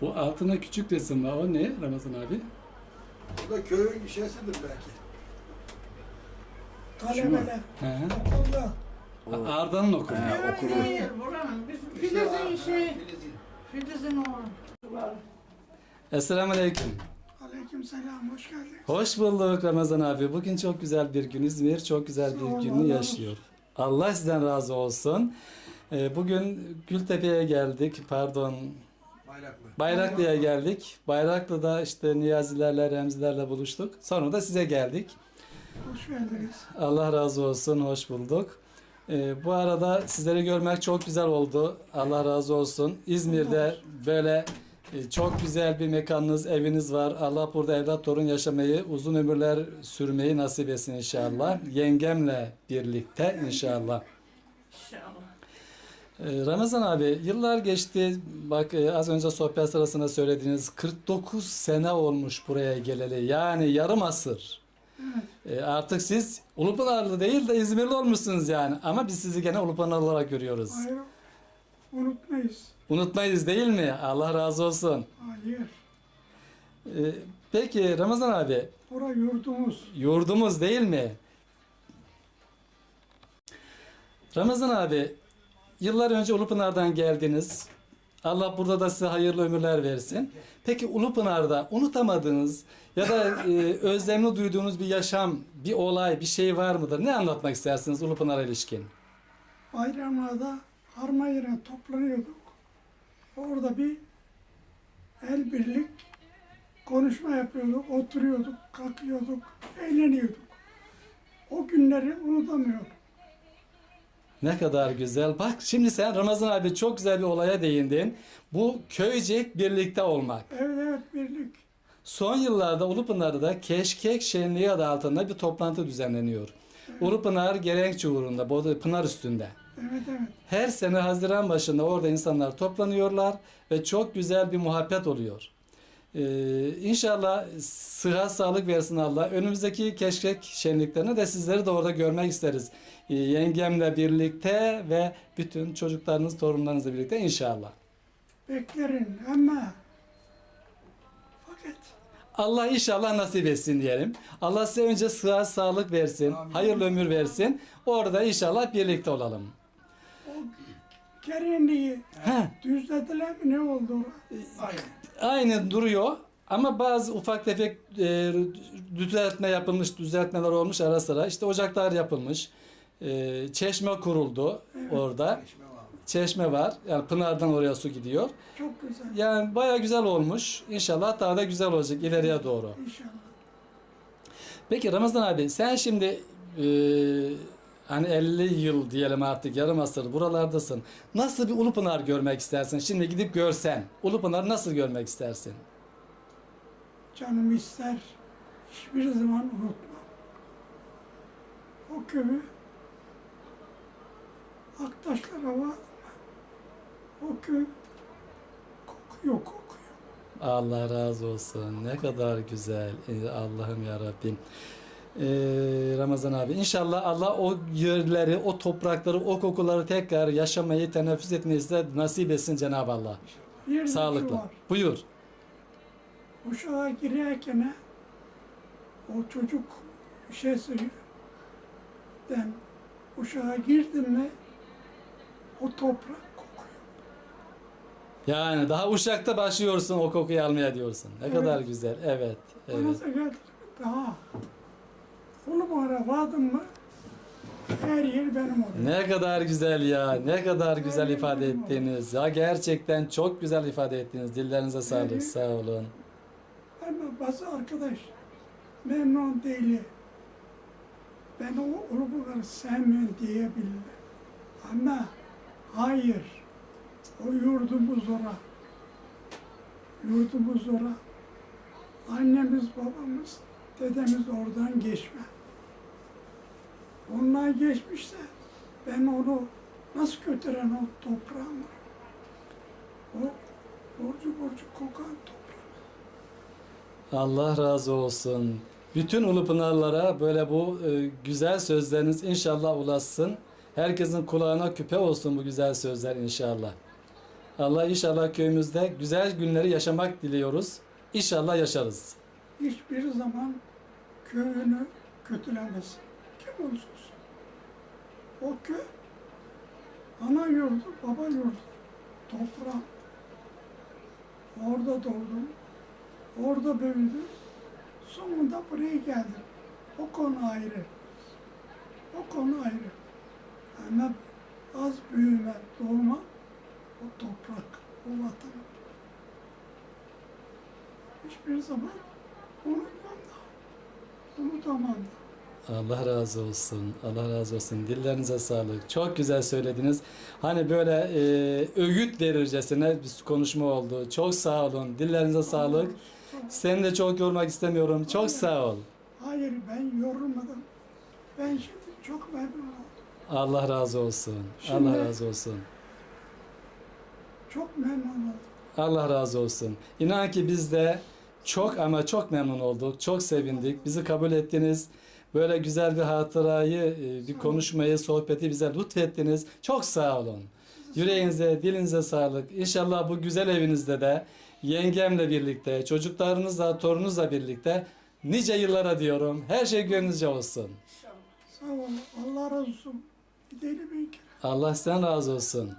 Bu altına küçük resim var. O ne Ramazan abi? Bu da köyün şeysidir belki. Talebeler He. okulda. Arda'nın okulu. Evet, okulu. değil, buranın. Biz Filiz'in şey, Filiz'in oğlu. Esselamu Aleyküm. Aleyküm selam, hoş geldin. Hoş bulduk Ramazan abi. Bugün çok güzel bir gün. İzmir çok güzel Sağ ol, bir Allah günü yaşıyor. Allah sizden razı olsun. Ee, Bugün Gültepe'ye geldik. Pardon. Bayraklı. Bayraklı'ya geldik. Bayraklı'da işte Niyazilerle, Remzilerle buluştuk. Sonra da size geldik. Hoş geldiniz. Allah razı olsun. Hoş bulduk. Ee, bu arada sizleri görmek çok güzel oldu. Allah razı olsun. İzmir'de böyle e, çok güzel bir mekanınız, eviniz var. Allah burada evlat torun yaşamayı, uzun ömürler sürmeyi nasip etsin inşallah. Yengemle birlikte inşallah. İnşallah. Ee, Ramazan abi yıllar geçti. Bak e, az önce sohbet sırasında söylediğiniz 49 sene olmuş buraya geleli. Yani yarım asır. Ee, artık siz Ulupınarlı değil de İzmirli olmuşsunuz yani. Ama biz sizi gene Ulupınarlı olarak görüyoruz. Hayır, unutmayız. Unutmayız değil mi? Allah razı olsun. Hayır, Ee, peki Ramazan abi bura yurdumuz. yurdumuz değil mi? Ramazan abi yıllar önce Ulupınar'dan geldiniz. Allah burada da size hayırlı ömürler versin. Peki Ulupınar'da unutamadığınız ya da e, özlemli duyduğunuz bir yaşam, bir olay, bir şey var mıdır? Ne anlatmak istersiniz Ulupınar'a ilişkin? Bayramlarda harma yerine toplanıyorduk. Orada bir el birlik konuşma yapıyorduk, oturuyorduk, kalkıyorduk, eğleniyorduk. O günleri unutamıyorum. Ne kadar güzel. Bak şimdi sen Ramazan abi çok güzel bir olaya değindin. Bu köycek birlikte olmak. Evet evet birlik. Son yıllarda Ulupınar'da Keşkek Şenliği adı altında bir toplantı düzenleniyor. Ulupınar Gerenkçi uğrunda, Pınar üstünde. Evet evet. Her sene Haziran başında orada insanlar toplanıyorlar ve çok güzel bir muhabbet oluyor. Ee, inşallah sıhhat sağlık versin Allah. Önümüzdeki keşkek şenliklerine de sizleri de orada görmek isteriz. Ee, yengemle birlikte ve bütün çocuklarınız, torunlarınızla birlikte inşallah. Beklerin ama fakat Allah inşallah nasip etsin diyelim. Allah size önce sıhhat sağlık versin, Amin. hayırlı ömür versin. Orada inşallah birlikte olalım. Gereğini Heh. düzlediler mi ne oldu? Aynen. Aynı duruyor ama bazı ufak tefek e, düzeltme yapılmış, düzeltmeler olmuş ara sıra. İşte ocaklar yapılmış. E, çeşme kuruldu orada. Çeşme var. Çeşme var. Yani Pınar'dan oraya su gidiyor. Çok güzel. Yani baya güzel olmuş. İnşallah daha da güzel olacak ileriye doğru. İnşallah. Peki Ramazan abi sen şimdi e, hani 50 yıl diyelim artık yarım asır buralardasın. Nasıl bir Ulupınar görmek istersin? Şimdi gidip görsen Ulupınar nasıl görmek istersin? Canım ister hiçbir zaman unutmam. O köyü Aktaşlara var. O köy kokuyor kokuyor. Allah razı olsun. Ne kadar güzel. Ee, Allah'ım ya Rabbim. Ee, Ramazan abi inşallah Allah o yerleri, o toprakları, o kokuları tekrar yaşamayı, teneffüs etmeyi size nasip etsin Cenab-ı Allah. Bir Sağlıklı. var. Buyur. Uşağa girerken o çocuk şey söylüyor. Ben uşağa girdim mi o toprak kokuyor. Yani daha Uşak'ta başlıyorsun o kokuyu almaya diyorsun. Ne Evet. kadar güzel. Evet. Bana Evet. da geldi daha. Ulumara vardım mı her yer benim oldu. Ne kadar güzel ya. Ne kadar güzel ifade ettiniz. Ya gerçekten çok güzel ifade ettiniz. Dillerinize sağlık. Evet. Sağ olun. Ama bazı arkadaş memnun değil. Ben o Ulumugar'ı sevmiyorum diyebilirler. Ama hayır. O yurdumuz ora. Yurdumuz ora. Annemiz, babamız, dedemiz oradan geçme. Onlar geçmişse ben onu nasıl götüren o toprağımı? O borcu borcu kokan toprak. Allah razı olsun. Bütün Ulupınarlara böyle bu e, güzel sözleriniz inşallah ulaşsın. Herkesin kulağına küpe olsun bu güzel sözler inşallah. Allah inşallah köyümüzde güzel günleri yaşamak diliyoruz. İnşallah yaşarız. Hiçbir zaman köyünü kötülemesin. Kim olursa olsun. O köy ana yurdu, baba yurdu. Toprağım. Orada doğdum. Orada büyüdüm. Sonunda buraya geldim. O konu ayrı. O konu ayrı. Ama az büyüme, doğma o toprak, o vatan. Hiçbir zaman unutmam da, unutamam da. Allah razı olsun. Allah razı olsun. Dillerinize sağlık. Çok güzel söylediniz. Hani böyle e, öğüt verircesine bir konuşma oldu. Çok sağ olun. Dillerinize sağlık. Seni de çok yormak istemiyorum. Çok sağ ol. Hayır ben yorulmadım. Ben şimdi çok memnun oldum. Allah razı olsun. Şimdi- Allah razı olsun. Çok memnun oldum. Allah razı olsun. İnan ki biz de çok ama çok memnun olduk. Çok sevindik. Bizi kabul ettiniz. Böyle güzel bir hatırayı, e, bir konuşmayı, sohbeti bize lütfettiniz. Çok sağ olun. Yüreğinize, dilinize sağlık. İnşallah bu güzel evinizde de yengemle birlikte, çocuklarınızla, torununuzla birlikte nice yıllara diyorum. Her şey gönlünüzce olsun. Sağ olun. Allah razı olsun. Gidelim bir kere. Allah sizden razı olsun.